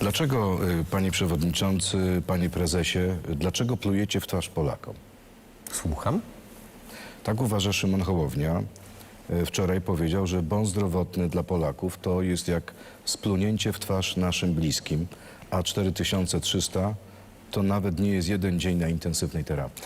Dlaczego, y, panie przewodniczący, panie prezesie, dlaczego plujecie w twarz Polakom? Słucham? Tak uważa Szymon Hołownia. Y, Wczoraj powiedział, że bon zdrowotny dla Polaków to jest jak splunięcie w twarz naszym bliskim, a 4300 to nawet nie jest jeden dzień na intensywnej terapii.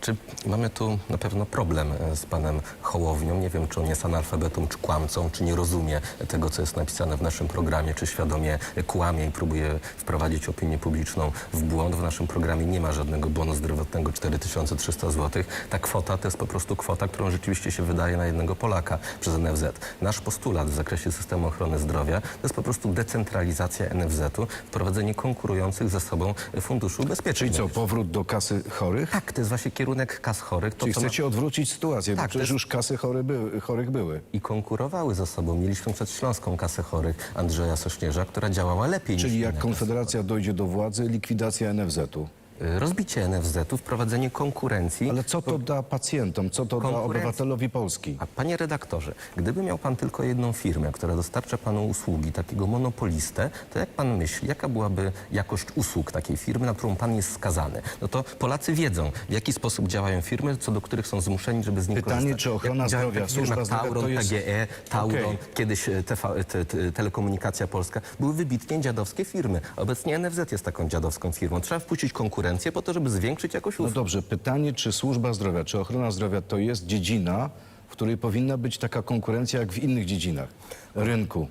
Czy mamy tu na pewno problem e, z panem Hołownią? Nie wiem, czy on jest analfabetą, czy kłamcą, czy nie rozumie tego, co jest napisane w naszym programie, czy świadomie kłamie i próbuje wprowadzić opinię publiczną w błąd. W naszym programie nie ma żadnego bonu zdrowotnego 4300 zł. Ta kwota to jest po prostu kwota, którą rzeczywiście się wydaje na jednego Polaka przez NFZ. Nasz postulat w zakresie systemu ochrony zdrowia to jest po prostu decentralizacja NFZ-u, wprowadzenie konkurujących ze sobą funduszy ubezpieczeń. Czyli co, powrót do kasy chorych? Tak, to jest właśnie kierunek kas chorych. To, Czyli co ma- chcecie odwrócić sytuację, Tak, bo to przecież jest- już kasy chory były, chorych były. i konkurowały ze sobą. Mieliśmy przed Śląską Kasę Chorych Andrzeja Sośnierza, która działała lepiej Czyli niż jak inne Konfederacja dojdzie do władzy, likwidacja NFZ-u. Y, Rozbicie NFZ-u, wprowadzenie konkurencji. Ale co to da pacjentom, co to da Konkurencja. obywatelowi Polski? A panie redaktorze, gdyby miał pan tylko jedną firmę, która dostarcza panu usługi, takiego monopolistę, to jak pan myśli, jaka byłaby jakość usług takiej firmy, na którą pan jest skazany? No to Polacy wiedzą, w jaki sposób działają firmy, co do których są zmuszeni, żeby z nich Pytanie, korzystać. czy ochrona Jak działają zdrowia, takie firmy służba jak zdrowia Tauron, to jest- PGE, Tauron, Okej. kiedyś e, TV, te, te, Telekomunikacja Polska, były wybitnie dziadowskie firmy. Obecnie NFZ jest taką dziadowską firmą. Trzeba wpuścić konkurencję po to, żeby zwiększyć jakość No usług. dobrze, pytanie, czy służba zdrowia, czy ochrona zdrowia to jest dziedzina, w której powinna być taka konkurencja jak w innych dziedzinach rynku?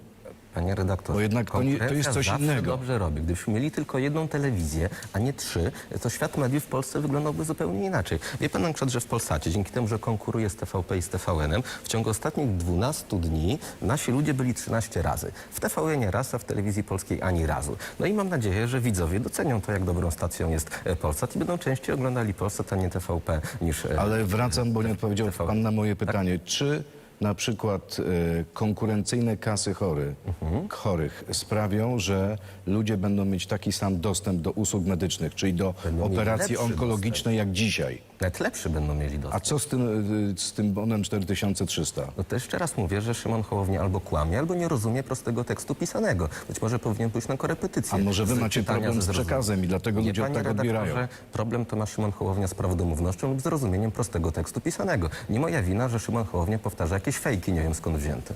Panie redaktorze, Bo jednak to jest konkurencja coś zawsze innego. dobrze robi. Gdybyśmy mieli tylko jedną telewizję, a nie trzy, to świat mediów w Polsce wyglądałby zupełnie inaczej. Wie pan na przykład, że w Polsacie, dzięki temu, że konkuruje z TVP i z TVN-em, w ciągu ostatnich 12 dni nasi ludzie byli 13 razy. W TVN-ie raz, a w telewizji polskiej ani razu. No i mam nadzieję, że widzowie docenią to, jak dobrą stacją jest e, Polsat i będą częściej oglądali Polsat, a nie TVP niż... e, Ale wracam, bo nie odpowiedział pan na moje pytanie. Czy na przykład e, konkurencyjne kasy chory, Mhm. chorych sprawią, że ludzie będą mieć taki sam dostęp do usług medycznych, czyli do mieli operacji lepszy onkologicznej jak dzisiaj? Nawet lepszy będą mieli dostęp. A co z tym, e, z tym bonem 4300? No to jeszcze raz mówię, że Szymon Hołownia albo kłamie, albo nie rozumie prostego tekstu pisanego. Być może powinien pójść na korepetycję. A może wy macie problem z przekazem i dlatego ludzie panie tak odbierają? redaktorze, Problem to ma Szymon Hołownia z prawdomównością lub z rozumieniem prostego tekstu pisanego. Nie moja wina, że Szymon Hołownia powtarza jakieś fejki, nie wiem skąd wzięte.